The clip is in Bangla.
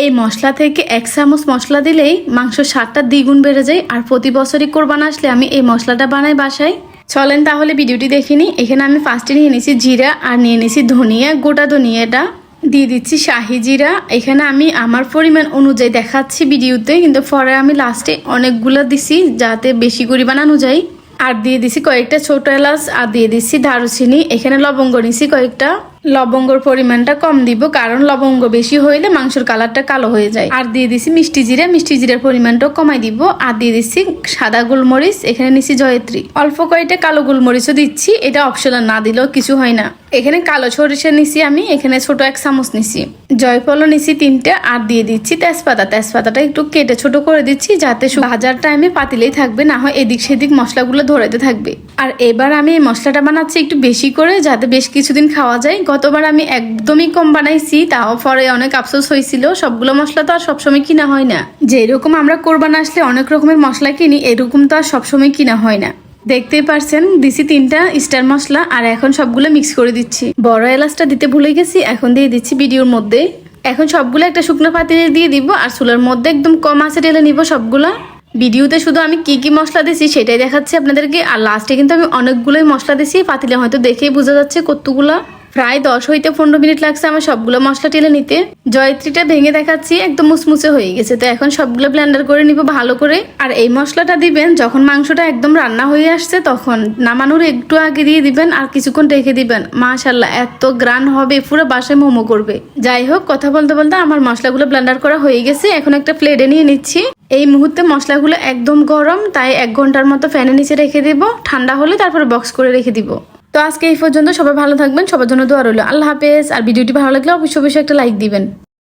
এই মশলা থেকে এক চামচ মশলা দিলেই মাংস স্বাদটা দ্বিগুণ বেড়ে যায় আর প্রতি বছরই কোরবান আসলে আমি এই মশলাটা বানাই বাসায়। চলেন তাহলে ভিডিওটি দেখে নিই। এখানে আমি ফার্স্টে নিয়ে নিয়েছি জিরা আর নিয়ে নিয়েছি ধনিয়া, গোটা ধনিয়াটা। দিয়ে দিচ্ছি শাহি জিরা। এখানে আমি আমার পরিমাণ অনুযায়ী দেখাচ্ছি ভিডিওতে, কিন্তু পরে আমি লাস্টে অনেকগুলো দিছি যাতে বেশি করে বানানো যায় আর দিয়ে দিছি কয়েকটা ছোট এলাচ আর দিয়ে দিচ্ছি দারুচিনি। এখানে লবঙ্গ নিছি কয়েকটা। লবঙ্গর পরিমাণটা কম দিব, কারণ লবঙ্গ বেশি হইলে মাংসের কালারটা কালো হয়ে যায়। আর দিয়ে দিছি মিষ্টি জিরা, মিষ্টি জিরার পরিমাণটাও কমাই দিব। আর দিয়ে দিচ্ছি সাদা গোলমরিচ, এখানে নিছি জয়ত্রী। অল্প কয়েকটা কালো গোলমরিচও দিচ্ছি, এটা অপশনাল না দিলেও কিছু হয় না। এখানে কালো সরিষা নিছি আমি, এখানে ছোট এক চামচ নিছি। জয়ফলও নিছি তিনটে, আর দিয়ে দিচ্ছি তেজপাতা। তেজপাতাটা একটু কেটে ছোট করে দিচ্ছি যাতে ভাজার টাইমে পাতিলেই থাকবে, না হয় এদিক সেদিক মশলাগুলো ধরাতে থাকবে। আর এবার আমি এই মশলাটা বানাচ্ছি একটু বেশি করে, যাতে বেশ কিছুদিন খাওয়া যায়। গতবার আমি একদমই কম বানাইছি, তাও পরে অনেক আফসোস হয়েছিল। সবগুলো মশলা তো আর সবসময় কিনা হয় না। যেরকম আমরা কোরবান আসলে অনেক রকমের মশলা কিনি, এরকম তো আর সবসময় কিনা হয় না। দেখতেই পারছেন, দিছি তিনটা স্টার মশলা আর এখন সবগুলো মিক্স করে দিচ্ছি। বড় এলাচটা দিতে ভুলে গেছি, এখন দিয়ে দিচ্ছি ভিডিওর মধ্যে। এখন সবগুলো একটা শুকনো পাতিলে দিয়ে দিব আর চুলার মধ্যে একদম কম আছে ঢেলে নিব সবগুলা। ভিডিওতে শুধু আমি কি কি মশলা দিছি সেটাই দেখাচ্ছি আপনাদেরকে, আর লাস্টে কিন্তু আমি অনেকগুলোই মশলা দিছি, পাতিলে হয়তো দেখেই বোঝা যাচ্ছে কতগুলা। প্রায় দশ হইতে পনেরো মিনিট লাগছে আমার সবগুলো মশলা টেলে নিতে। জয়ত্রীটা ভেঙে দেখাচ্ছি, একদম মুসমুসে হয়ে গেছে। তো এখন সবগুলো ব্লেন্ডার করে নিব ভালো করে। আর এই মশলাটা দিবেন, যখন মাংসটা একদম রান্না হয়ে আসছে, তখন নামানোর একটু আগে দিয়ে দিবেন আর কিছুক্ষণ রেখে দিবেন। মাশাল্লাহ এত গ্রান হবে, পুরো বাসায় মোমো করবে। যাই হোক, কথা বলতে বলতে আমার মশলাগুলো ব্লেন্ডার করা হয়ে গেছে। এখন একটা প্লেটে নিয়ে নিচ্ছি। এই মুহূর্তে মশলাগুলো একদম গরম, তাই এক ঘণ্টার মতো ফ্যানের নিচে রেখে দিব। ঠান্ডা হলে তারপরে বক্স করে রেখে দিব। তো আজকে এই পর্যন্ত সবাই ভালো থাকবেন, সবার জন্য দোয়া রইল। আল্লাহ হাফেজ। আর ভিডিওটি ভালো লাগলে অবশ্যই অবশ্যই একটা লাইক দিবেন।